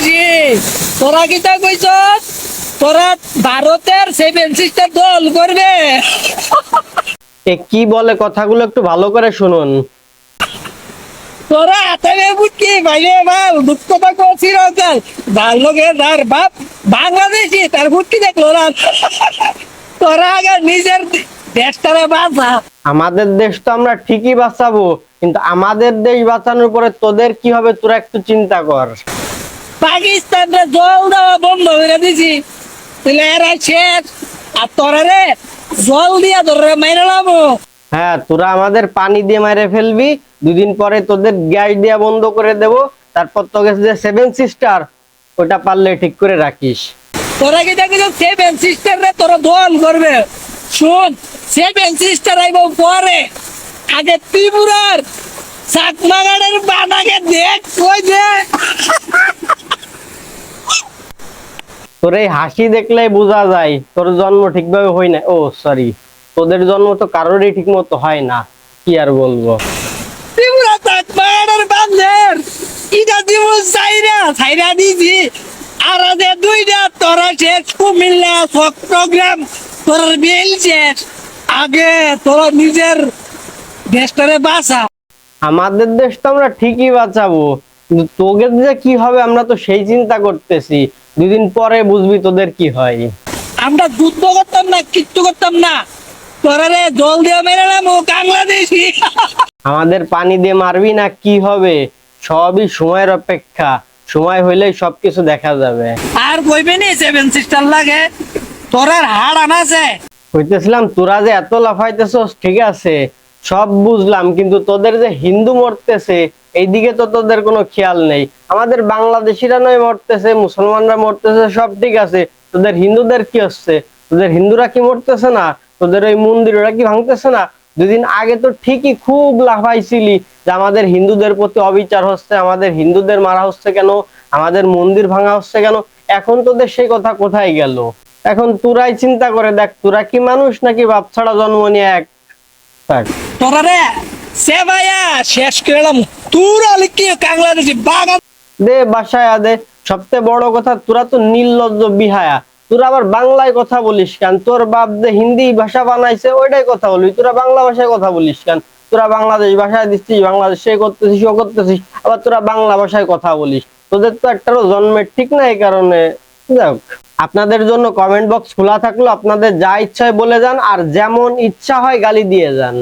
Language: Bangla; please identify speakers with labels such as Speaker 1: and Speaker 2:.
Speaker 1: বাংলাদেশি তোরা কি তা কইছ? তোরা ভারতের সেভেন সিস্টার দল করবে।
Speaker 2: এ কি বলে কথাগুলো একটু ভালো করে শুনুন।
Speaker 1: তোরা হাতে বুটকি ভাইরে বাল দুঃখ তো ভালো লোকে তার বাপ বাংলাদেশি তার বুটকি দেখল না। তোরা আগে নিজের দেশটারে বাঁচা।
Speaker 2: আমাদের দেশ তো আমরা ঠিকই বাঁচাবো কিন্তু আমাদের দেশ বাঁচানোর পরে তোদের কি হবে তোরা একটু চিন্তা কর।
Speaker 1: পাকিস্তানরে জল দেওয়া বন্ধ করে দিছি। তাহলে এরা শেষ। আর তোরা রে জল দিয়া ধরে মেরে লামো
Speaker 2: হ্যাঁ তোরা আমাদের পানি দিয়ে মেরে ফেলবি। দুদিন পরে তোদের গ্যাস দেওয়া বন্ধ করে দেব। তারপর তোকে যে সেভেন সিস্টার ওটা পারলে ঠিক করে রাখিস।
Speaker 1: তোরা কি দেখি সেভেন সিস্টার রে তোরা দল করবে? শুন সেভেন সিস্টার আইব পরে। আগে ত্রিপুরার চাকমাগাড়ের বানাকে দেখ কই দে
Speaker 2: তোর এই হাসি দেখলে বোঝা যায় তোর জন্ম ঠিকভাবে হয় না ও সরি তোদের জন্ম তো কারোরই ঠিক মতো হয় না কি আর বলব?
Speaker 1: আর দুইটা তোরা শেষ কুমিল্লা চট্টগ্রাম তোর বিল শেষ। আগে তোরা নিজের দেশটারে বাঁচা।
Speaker 2: আমাদের দেশ তো আমরা ঠিকই বাঁচাবো। কিন্তু তোদের যে কি হবে আমরা তো সেই চিন্তা করতেছি। দুদিন পরে বুঝবি তোদের কি হয়।
Speaker 1: আমরা যুদ্ধ করতাম না কিচ্ছু করতাম না। তোরা রে জল দিয়ে মেরে নাম বাংলাদেশি।
Speaker 2: আমাদের পানি দিয়ে মারবি না কি হবে? সবই সময়ের অপেক্ষা। সময় হইলেই সবকিছু দেখা যাবে।
Speaker 1: আর কইবে নি সেভেন সিস্টার লাগে। তোরার হাড় আনাছে।
Speaker 2: হইতেছিলাম তোরা যে এত লাফাইতেছস ঠিক আছে। সব বুঝলাম, কিন্তু তোদের যে হিন্দু মরতেছে, এইদিকে তো তোদের কোনো খেয়াল নেই। আমাদের বাংলাদেশিরা নয় মরতেছে, মুসলমানরা মরতেছে, সব ঠিক আছে। তোদের হিন্দুদের কি হচ্ছে? তোদের হিন্দুরা কি মরতেছে না? তোদের ওই মন্দির ওরা কি ভাঙতেছে না? দুদিন আগে তো ঠিকই খুব লাফাইছিলি যে আমাদের হিন্দুদের প্রতি অবিচার হচ্ছে, আমাদের হিন্দুদের মারা হচ্ছে কেন? আমাদের মন্দির ভাঙা হচ্ছে কেন? এখন তোদের সেই কথা কোথায় গেল? এখন তোরাই চিন্তা করে দেখ, তোরা কি মানুষ নাকি বাপ ছাড়া জন্ম নিয়ে এক।
Speaker 1: তোরা রে সে ভাইয়া শেষ করলাম। তুই আলি কি বাংলাদেশি
Speaker 2: দে বাসায় দে সবচেয়ে বড় কথা তোরা তো নির্লজ্জ বিহায়া। তোরা আবার বাংলায় কথা বলিস কেন? তোর বাপ যে হিন্দি ভাষা বানাইছে ওইটাই কথা তোরা বাংলা ভাষায় কথা বলিস কেন? তোরা বাংলাদেশ ভাষায় দিচ্ছিস বাংলাদেশে করতেছিস ও করতেছিস আবার তোরা বাংলা ভাষায় কথা বলিস। তোদের তো একটারও জন্মের ঠিক না এই কারণে। যাক আপনাদের জন্য কমেন্ট বক্স খোলা থাকল, আপনাদের যা ইচ্ছা হয় বলে যান, আর যেমন ইচ্ছা হয় গালি দিয়ে যান।